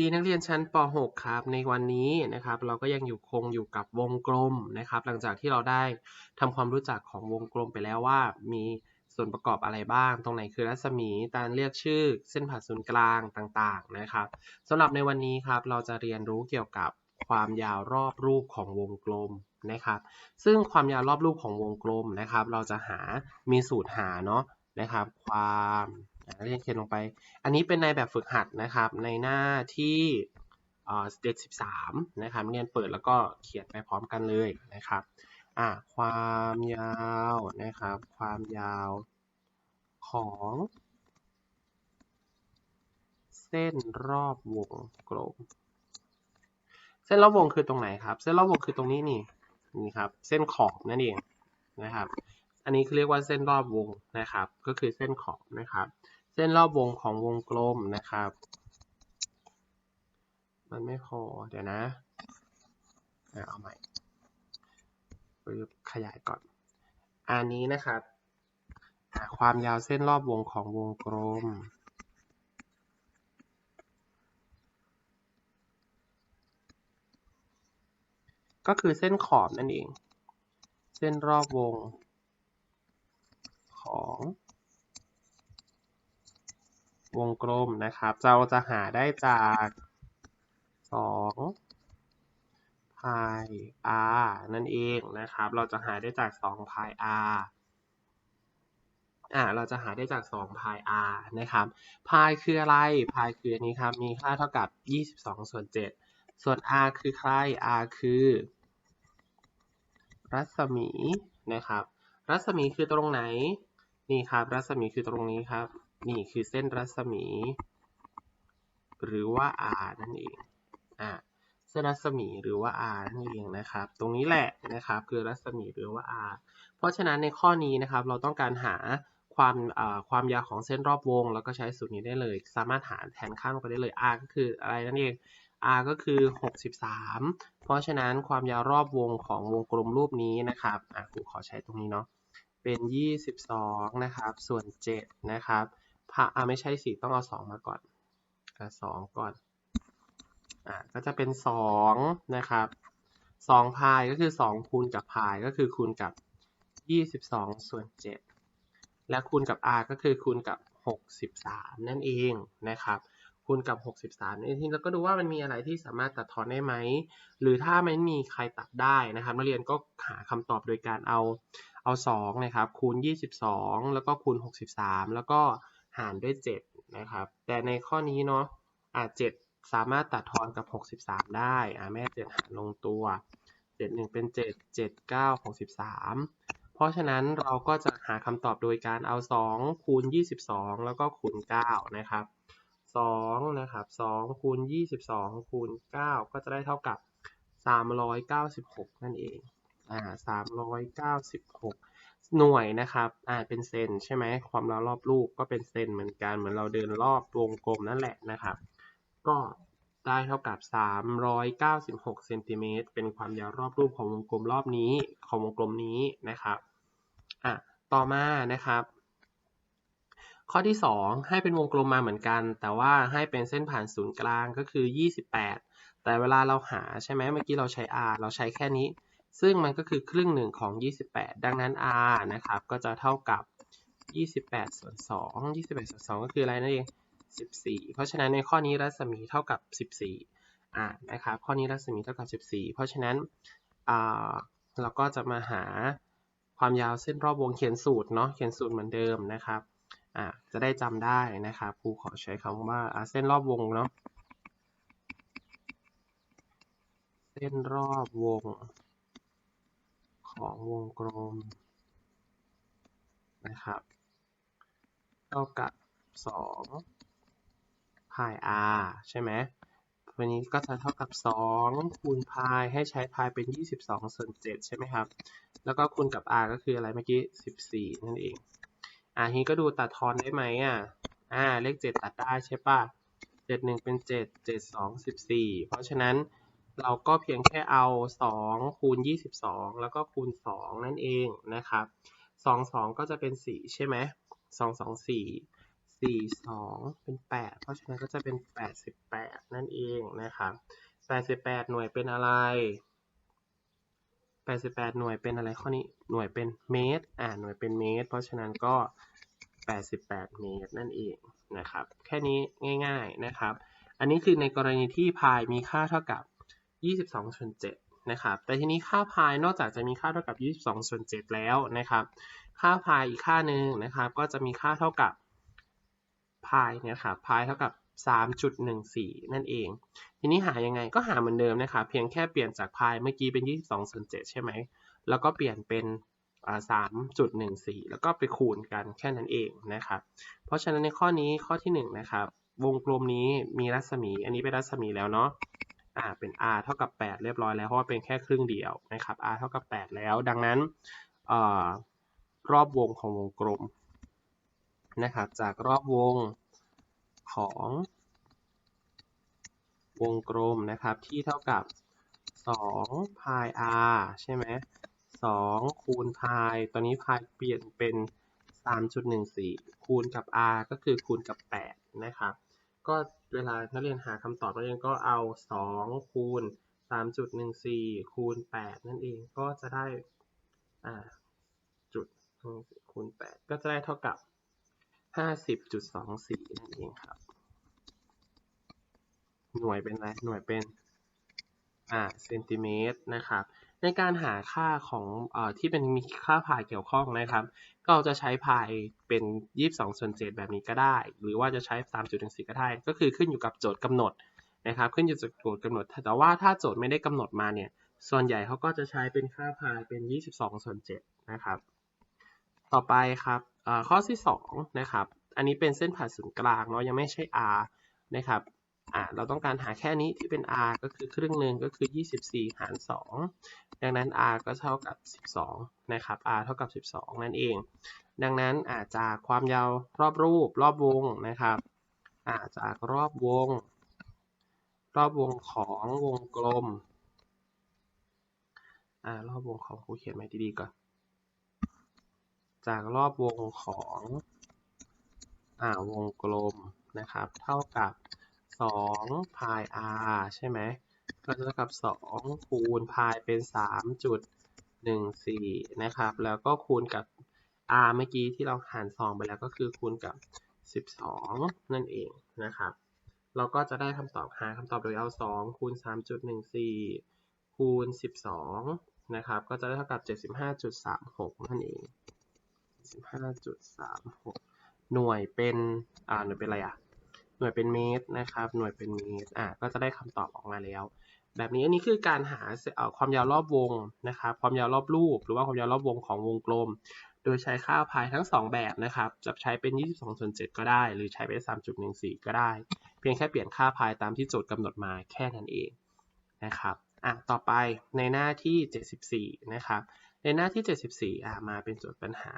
ดีนักเรียนชั้นป .6 ครับ ในวันนี้นะครับ เราก็ยังอยู่คงอยู่กับวงกลมนะครับ หลังจากที่เราได้ทำความรู้จักของวงกลมไปแล้วว่า มีส่วนประกอบอะไรบ้าง ตรงไหนคือรัศมีการเรียกชื่อเส้นผ่าศูนย์กลางต่างๆนะครับสำหรับในวันนี้ครับเราจะเรียนรู้เกี่ยวกับความยาวรอบรูปของวงกลมนะครับ ซึ่งความยาวรอบรูปของวงกลมนะครับ เราจะหามีสูตรหาเนาะนะครับ ความ เรียนเขียนลงไป อันนี้เป็นในแบบฝึกหัดนะครับ ในหน้าที่เจ็ดสิบสามนะครับเรียนเปิดแล้วก็เขียนไปพร้อมกันเลยนะครับอ่าความยาวนะครับ ความยาวของ เส้นรอบวงกลม เส้นรอบวงคือตรงไหนครับ เส้นรอบวงคือตรงนี้นี่นี่ครับ เส้นขอบนั่นเองนะครับ อันนี้คือเรียกว่าเส้นรอบวงนะครับ ก็คือเส้นขอบนะครับ เส้นรอบวงของวงกลมนะครับ มันไม่พอเดี๋ยวนะเอาใหม่ปึ๊บขยายก่อน อันนี้นะครับความยาวเส้นรอบวงของวงกลมก็คือเส้นขอบนั่นเอง เส้นรอบวงของ วงกลมนะครับ เราจะหาได้จาก2พาย r นั่นเองนะครับ เราจะหาได้จาก2พาย r อ่า เราจะหาได้จาก2พาย r นะครับพายคืออะไรพายคืออันนี้ครับ มีค่าเท่ากับ 22 ส่วน 7 ส่วน r คือใคร r คือ รัศมีนะครับ รัศมีคือตรงไหน นี่ครับ รัศมีคือตรงนี้ครับ นี่คือเส้นรัศมี หรือว่า r นั่นเองอ่าเส้นรัศมีหรือว่า r นั่นเองนะครับ ตรงนี้แหละนะครับคือรัศมีหรือว่า r เพราะฉะนั้นในข้อนี้นะครับเราต้องการหาความความยาวของเส้นรอบวง แล้วก็ใช้สูตรนี้ได้เลย สามารถหาแทนข้างไปได้เลย r ก็คืออะไรนั่นเอง r ก็คือ 63 เพราะฉะนั้นความยาวรอบวงของวงกลมรูปนี้นะครับอะครูขอใช้ตรงนี้เนาะเป็น 22 นะครับ ส่วน 7 นะครับ พะอะไม่ใช่สิต้องเอา2มาก่อนอะ2ก่อนอะก็จะเป็น2นะครับ2พายก็คือ2คูณกับพายก็คือคูณกับ22ส่วน7และคูณกับ r ก็คือคูณกับ63นั่นเองนะครับ คูณกับ63ในที่เราก็ดูว่ามันมีอะไรที่สามารถตัดทอนได้ไหม หรือถ้าไม่มีใครตัดได้นะครับนักเรียนก็หาคำตอบโดยการเอาเอา2นะครับคูณ22แล้วก็คูณ63แล้วก็ หารด้วย 7 นะครับ แต่ในข้อนี้เนาะอ่า7สามารถตัดทอนกับ 63 ได้อ่าแม่ 7 หารลงตัว 7 1 เป็น 7 7 9 63 เพราะฉะนั้นเราก็จะหาคำตอบโดยการเอา 2 คูณ 22 แล้วก็คูณ 9 นะครับ 2 นะครับ 2 คูณ 22 คูณ 9 ก็จะได้เท่ากับ 396 นั่นเอง อ่า396 หน่วยนะครับอ่าเป็นเซนใช่ไหมความยาวรอบรูปก็เป็นเซนเหมือนกัน เหมือนเราเดินรอบวงกลมนั่นแหละนะครับ ก็ได้เท่ากับ 396เซนติเมตรเป็นความยาวรอบรูปของวงกลมรอบนี้ของวงกลมนี้นะครับอะต่อมานะครับ ข้อที่ 2 ให้เป็นวงกลมมาเหมือนกัน แต่ว่าให้เป็นเส้นผ่านศูนย์กลางก็คือ 28 แต่เวลาเราหาใช่ไหมเมื่อกี้เราใช้ r เราใช้แค่นี้ ซึ่งมันก็คือครึ่งหนึ่งของ 28 ดังนั้น r นะครับ ก็จะเท่ากับ 28 ส่วน 2 28 ส่วน 2 ก็คืออะไรนั่นเอง 14 เพราะฉะนั้นในข้อนี้รัศมีเท่ากับ 14 อ่า นะครับ ข้อนี้รัศมีเท่ากับ 14 เพราะฉะนั้น อ่า เราก็จะมาหาความยาวเส้นรอบวงเขียนสูตรเนาะ เขียนสูตรเหมือนเดิมนะครับ อะจะได้จำได้นะครับครูขอใช้คำว่าเส้นรอบวงเนาะ เส้นรอบวง ของวงกลมนะครับเท่ากับ2พาย r ใช่ไหมวันนี้ก็จะเท่ากับ 2 คูณพายให้ใช้พายเป็น 22ส่วน7ใช่ไหมครับ แล้วก็คูณกับ r ก็คืออะไรเมื่อกี้ 14 นั่นเอง อ่าทีก็ดูตัดทอนได้ไหมอะ อ่า เลขเจ็ดตัดได้ใช่ปะเจ็ดหนึ่งเป็นเจ็ดเจ็ดสองสิบสี่เพราะฉะนั้น เราก็เพียงแค่เอาสองคูณยี่สิบสองแล้วก็คูณสองนั่นเองนะครับสองสองก็จะเป็นสี่ใช่ไหมสองสองสี่สี่สองเป็นแปดเพราะฉะนั้นก็จะเป็นแปดสิบแปดนั่นเองนะครับแปดสิบแปดหน่วยเป็นอะไรแปดสิบแปดหน่วยเป็นอะไรข้อนี้ หน่วยเป็นเมตร อ่า หน่วยเป็นเมตร เพราะฉะนั้นก็แปดสิบแปดเมตรนั่นเองนะครับ แค่นี้ง่าย ๆนะครับ อันนี้คือในกรณีที่พายมีค่าเท่ากับ ยี่สิบสองส่วนเจ็ดนะครับ แต่ทีนี้ค่าพายนอกจากจะมีค่าเท่ากับยี่สิบสองส่วนเจ็ดแล้วนะครับ ค่าพายอีกค่าหนึ่งนะครับ ก็จะมีค่าเท่ากับพายเนี่ยครับพายเท่ากับ 3.14 นั่นเอง ทีนี้หายังไงก็หาเหมือนเดิมนะครับ เพียงแค่เปลี่ยนจากพายเมื่อกี้เป็น 22ส่วน7ใช่ไหม แล้วก็เปลี่ยนเป็นอ่า3.14 แล้วก็ไปคูณกันแค่นั้นเองนะครับ เพราะฉะนั้นในข้อนี้ข้อที่1นะครับ วงกลมนี้มีรัศมี อันนี้เป็นรัศมีแล้วเนาะ อ่าเป็น r เท่ากับ 8 เรียบร้อยแล้วเพราะว่าเป็นแค่ครึ่งเดียวนะครับ r เท่ากับ 8 แล้ว ดังนั้นเอ่อรอบวงของวงกลมนะครับ จากรอบวงของวงกลมนะครับที่เท่ากับ2 pi r ใช่ไหม2คูณ pi ตอนนี้ pi เปลี่ยนเป็น 3.14 คูณกับ r ก็คือคูณกับ 8 นะครับ ก็เวลานักเรียนหาคำตอบนักเรียนก็เอา 2 คูณ 3.14 คูณ 8 นั่นเองก็จะได้อ่าจุดคูณ 8 ก็จะได้เท่ากับ 50.24 นั่นเองครับ หน่วยเป็นอะไร หน่วยเป็น อ่าเซนติเมตรนะครับ ในการหาค่าของเอ่อที่เป็นมีค่าพายเกี่ยวข้องนะครับ ก็จะใช้พายเป็น 22ส่วน7แบบนี้ก็ได้ หรือว่าจะใช้ 3.14 ก็ได้ ก็คือขึ้นอยู่กับโจทย์กำหนดนะครับ ขึ้นอยู่กับโจทย์กำหนด แต่ว่าถ้าโจทย์ไม่ได้กำหนดมาเนี่ย ส่วนใหญ่เขาก็จะใช้เป็นค่าพายเป็น 22ส่วน7นะครับ ต่อไปครับข้อที่2นะครับ อันนี้เป็นเส้นผ่านศูนย์กลางเนาะ ยังไม่ใช่ r นะครับ อ่าเราต้องการหาแค่นี้ที่เป็น r ก็คือครึ่งหนึ่งก็คือ 24 หาร 2 ดังนั้น r ก็เท่ากับ 12 นะครับ r เท่ากับ 12 นั่นเอง ดังนั้นอาจากความยาวรอบรูปรอบวงนะครับอาจากรอบวง รอบวงของวงกลมอ่ารอบวงของครูเขียนไว้ดีๆก่อน จากรอบวงของอ่าวงกลมนะครับ เท่ากับ 2 pi r ใช่ไหม ก็จะเท่ากับ 2 คูณ pi เป็น 3.14 นะครับ แล้วก็คูณกับ r เมื่อกี้ที่เราหาร 2 ไปแล้วก็คือคูณกับ 12 นั่นเองนะครับ เราก็จะได้คำตอบหาคำตอบโดยเอา 2 คูณ 3.14 คูณ 12 นะครับ ก็จะได้เท่ากับ 75.36 นั่นเอง75.36 หน่วยเป็น อ่า หน่วยเป็นอะไรอะ หน่วยเป็นเมตรนะครับ หน่วยเป็นเมตรอะก็จะได้คำตอบออกมาแล้ว แบบนี้อันนี้คือการหาความยาวรอบวงนะครับ ความยาวรอบรูป หรือว่าความยาวรอบวงของวงกลม โดยใช้ค่าพายทั้ง 2 แบบนะครับ จะใช้เป็น 22ส่วน7ก็ได้ หรือใช้เป็น 3.14 ก็ได้ เพียงแค่เปลี่ยนค่าพายตามที่โจทย์กำหนดมาแค่นั้นเองนะครับอะต่อไปในหน้าที่ 74 นะครับ ในหน้าที่ 74อะมาเป็นโจทย์ปัญหา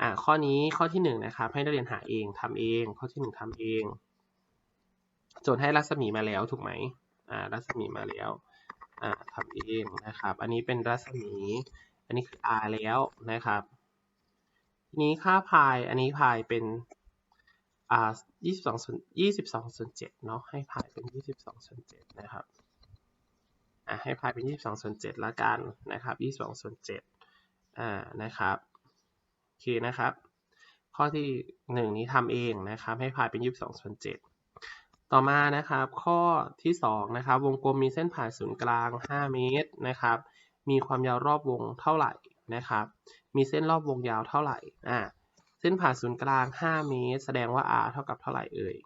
อะข้อนี้ข้อที่1นะครับให้นักเรียนหาเองทำเอง ข้อที่ 1ทำเอง โจทย์ให้รัศมีมาแล้วถูกไหมอ่ารัศมีมาแล้วอ่าทำเองนะครับ อันนี้เป็นรัศมี อันนี้คือ r แล้วนะครับทีนี้ค่าพายอันนี้พายเป็นอ่า22ส่วน22ส่วน7เนาะให้พายเป็น 22ส่วน7นะครับอ่าให้พายเป็น 22ส่วน7ละกันนะครับ22ส่วน7อ่านะครับโอเคนะครับ ข้อที่ 1 นี้ทำเองนะครับ ให้พายเป็น 22ส่วน7 ต่อมานะครับ ข้อที่2นะครับ วงกลมมีเส้นผ่านศูนย์กลาง 5 เมตรนะครับ มีความยาวรอบวงเท่าไหร่นะครับ มีเส้นรอบวงยาวเท่าไหร่อ่าเส้นผ่านศูนย์กลาง 5 เมตร แสดงว่า r เท่ากับเท่าไหร่เอ่ย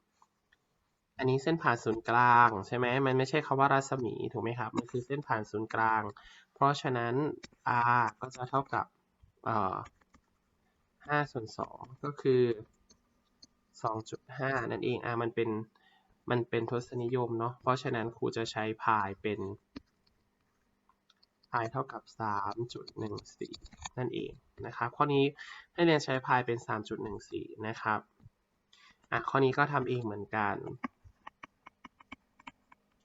อันนี้เส้นผ่านศูนย์กลางใช่ไหมมันไม่ใช่คำว่ารัศมีถูกไหมครับ มันคือเส้นผ่านศูนย์กลาง เพราะฉะนั้น r ก็จะเท่ากับเอ่อ5ส่วน2ก็คือ 2.5 นั่นเอง r มันเป็น มันเป็นทศนิยมเนาะ เพราะฉะนั้นครูจะใช้พายเป็นพเท่ากับ 3.14 นั่นเองนะครับ ข้อนี้ให้เรียนใช้พายเป็น 3.14 นะครับ อะ ข้อนี้ก็ทำเองเหมือนกัน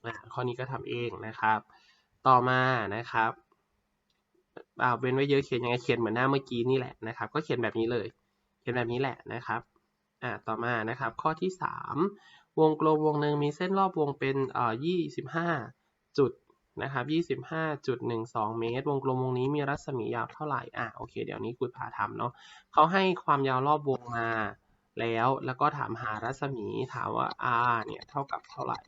อะ ข้อนี้ก็ทำเองนะครับ ต่อมานะครับอ่าเว้นไว้เยอะเขียนยังไงเขียนเหมือนหน้าเมื่อกี้นี่แหละนะครับ ก็เขียนแบบนี้เลย เขียนแบบนี้แหละนะครับ อ่าต่อมานะครับ ข้อที่ 3 วงกลมวงหนึ่งมีเส้นรอบวงเป็นเอ่อ25 จุดนะครับ25.12 เมตร วงกลมวงนี้มีรัศมียาวเท่าไหร่ อ่าโอเค เดี๋ยวนี้คุณพาทำเนาะเขาให้ความยาวรอบวงมาแล้ว แล้วก็ถามหารัศมี ถามว่า r เนี่ยเท่ากับเท่าไหร่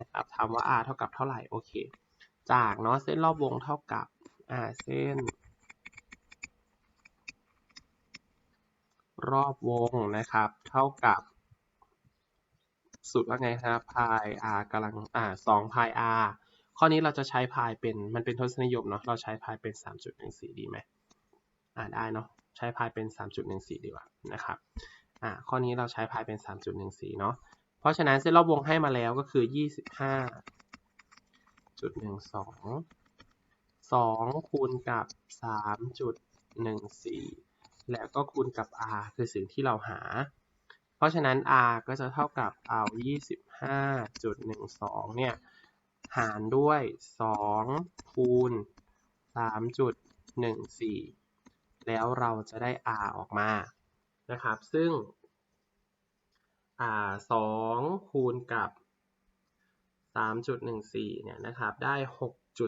นะครับ ถามว่า r เท่ากับเท่าไหร่ โอเค จากเนาะ เส้นรอบวงเท่ากับ อ่า เส้น รอบวงนะครับ เท่ากับสุดว่าไงครับพาย r กำลังอ่า2พาย r ข้อนี้เราจะใช้พายเป็นมันเป็นทศนิยมเนาะเราใช้พายเป็น 3.14 ดีไหมอ่าได้เนาะใช้พายเป็น 3.14 ดีกว่านะครับอ่าข้อนี้เราใช้พายเป็น 3.14 เนาะเพราะฉะนั้นเส้นรอบวงให้มาแล้วก็คือ 25.12 2คูณกับ 3.14 แล้วก็คูณกับ r คือสิ่งที่เราหา เพราะฉะนั้น r ก็จะเท่ากับเอา 25.12 เนี่ย หารด้วย 2 คูณ 3.14 แล้วเราจะได้ r ออกมา นะครับ ซึ่ง r 2 คูณกับ 3.14 เนี่ยนะครับ ได้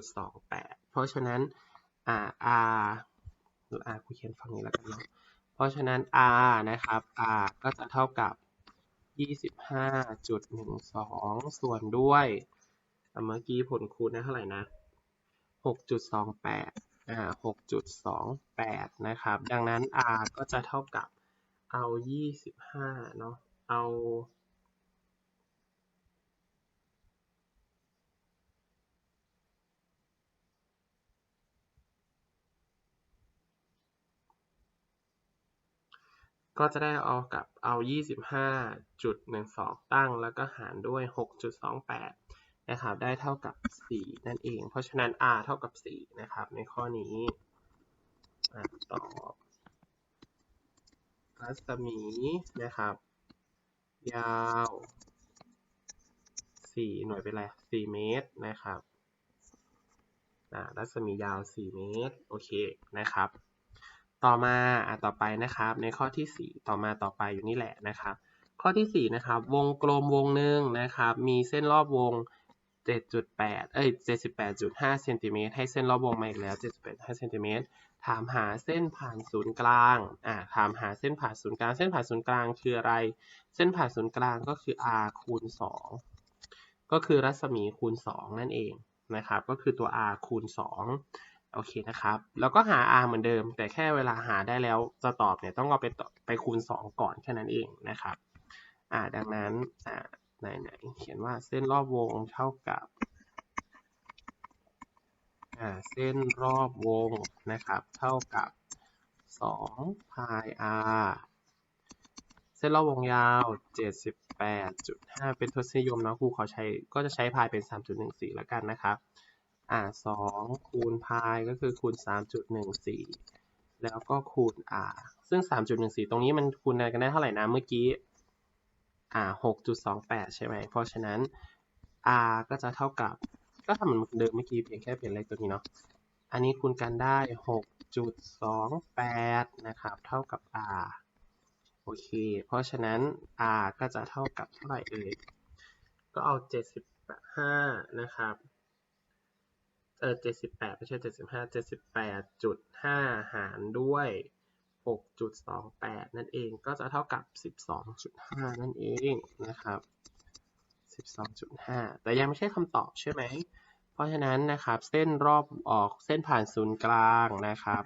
6.28 เพราะฉะนั้น r r หรือ r กูเขียนฝั่งนี้แล้วกันเนาะเพราะฉะนั้น r นะครับ r ก็จะเท่ากับ 25.12 ส่วนด้วยเมื่อกี้ผลคูณได้เท่าไหร่นะ 6.28อ่า6.28 นะครับ ดังนั้น r ก็จะเท่ากับเอา 25 เนาะเอา ก็จะได้เอากับเอา 25.12 ตั้ง แล้วก็หารด้วย 6.28 นะครับ ได้เท่ากับ 4 นั่นเอง เพราะฉะนั้น r เท่ากับ 4 นะครับ ในข้อนี้ตอบรัศมีนะครับ ยาว 4 หน่วยเป็นไร4เมตรนะครับรัศมียาว 4 เมตร โอเค นะครับ ต่อมาอะต่อไปนะครับ ในข้อที่ 4 ต่อมาต่อไปอยู่นี่แหละนะครับ ข้อที่4นะครับ วงกลมวงหนึ่งนะครับ มีเส้นรอบวง 7.8 เอ้ย 78.5เซนติเมตรให้เส้นรอบวงมาอีกแล้ว 78.5เซนติเมตรถามหาเส้นผ่านศูนย์กลางอ่าถามหาเส้นผ่านศูนย์กลาง เส้นผ่านศูนย์กลางคืออะไร เส้นผ่านศูนย์กลางก็คือ r คูณ 2 ก็คือรัศมีคูณ 2 นั่นเองนะครับ ก็คือตัว r คูณ 2 โอเคนะครับ แล้วก็หา r เหมือนเดิม แต่แค่เวลาหาได้แล้วจะตอบเนี่ยต้องเอาไปไปคูณ 2 ก่อนแค่นั้นเองนะครับ อ่า ดังนั้น อ่า ไหนไหนเขียนว่าเส้นรอบวงเท่ากับ อ่า เส้นรอบวงนะครับ เท่ากับ2 pi r เส้นรอบวงยาว 78.5 เป็นทศนิยมเนาะครูเขาใช้ก็จะใช้พายเป็น 3.14 แล้วกันนะครับ อ่า2คูณพายก็คือคูณ 3.14 แล้วก็คูณ r ซึ่ง 3.14 ตรงนี้มันคูณกันได้เท่าไหร่นะเมื่อกี้อ่า6.28 ใช่ไหม เพราะฉะนั้น r ก็จะเท่ากับ ก็ทำเหมือนเดิมเมื่อกี้เพียงแค่เปลี่ยนเลขตัวนี้เนาะ อันนี้คูณกันได้ 6.28 นะครับ เท่ากับ r โอเค เพราะฉะนั้น r ก็จะเท่ากับเท่าไหร่เอ่ย ก็เอา 75 นะครับ เออ78ไม่ใช่75 78.5หารด้วย6.28นั่นเองก็จะเท่ากับ12.5นั่นเองนะครับ12.5แต่ยังไม่ใช่คำตอบใช่ไหม เพราะฉะนั้นนะครับเส้นรอบออกเส้นผ่านศูนย์กลางนะครับ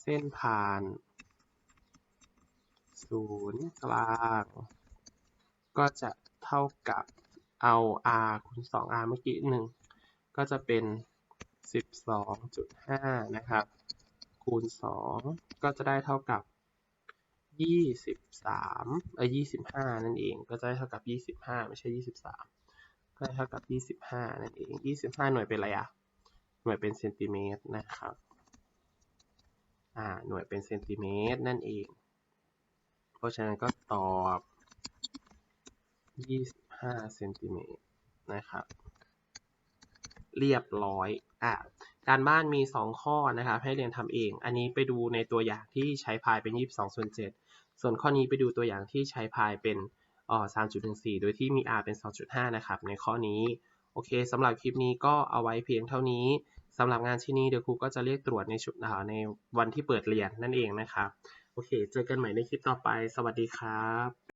เส้นผ่านศูนย์กลาง ก็จะเท่ากับ เอา r คูณ 2r เมื่อกี้หนึ่งก็จะเป็น 12.5 นะครับ คูณ 2 ก็จะได้เท่ากับ 23เอ้ย25 นั่นเอง ก็จะได้เท่ากับ 25 ไม่ใช่ 23 ก็ได้เท่ากับ 25 นั่นเอง 25 หน่วยเป็นอะไรอะหน่วยเป็นเซนติเมตรนะครับ อ่า หน่วยเป็นเซนติเมตรนั่นเอง เพราะฉะนั้นก็ตอบ 2 25เซนติเมตรนะครับ เรียบร้อยอะการบ้านมี 2 ข้อนะครับให้เรียนทำเอง อันนี้ไปดูในตัวอย่างที่ใช้พายเป็น 22ส่วน7ส่วนข้อนี้ไปดูตัวอย่างที่ใช้พายเป็นอ่อ3.14 โดยที่มี r เป็น 2.5 นะครับ ในข้อนี้ โอเคสำหรับคลิปนี้ก็เอาไว้เพียงเท่านี้สำหรับงานชิ้นนี้เดี๋ยวครูก็จะเรียกตรวจในชุดในวันที่เปิดเรียนนั่นเองนะครับ โอเค เจอกันใหม่ในคลิปต่อไป สวัสดีครับ